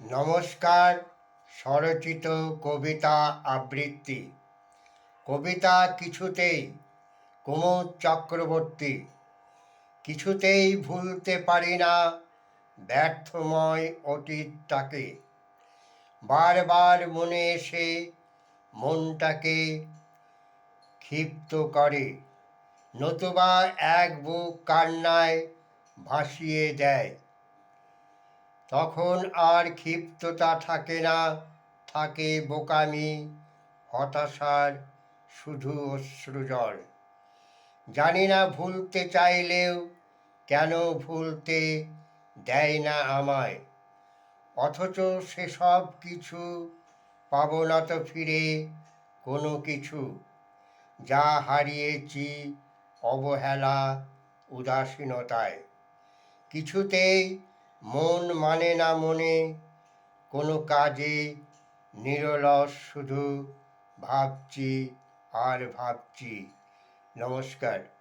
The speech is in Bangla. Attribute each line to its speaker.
Speaker 1: নমস্কার, স্বরচিত কবিতা আবৃত্তি। কবিতা কিছুতেই কুমুদ চক্রবর্তী, কিছুতেই ভুলতে পারি না ব্যর্থময় অতীতটাকে বারবার মনে এসে মনটাকে ক্ষিপ্ত করে, নতুবা এক বুক কান্নায় ভাসিয়ে দেয়। তখন আর ক্ষিপ্ততা থাকে না, থাকে বোকামি, হতাশার শুধু অশ্রুজল জানি না ভুলতে চাইলেও কেন ভুলতে দেয় না আমায়। অথচ সেসব কিছু পাবো না তো ফিরে কোনো কিছু। যা হারিয়েছি অবহেলা, উদাসীনতায়। কিছুতেই মন মানে না মনে কোনো কাজে নিরলস শুধু ভাবছি আর ভাবছি। নমস্কার।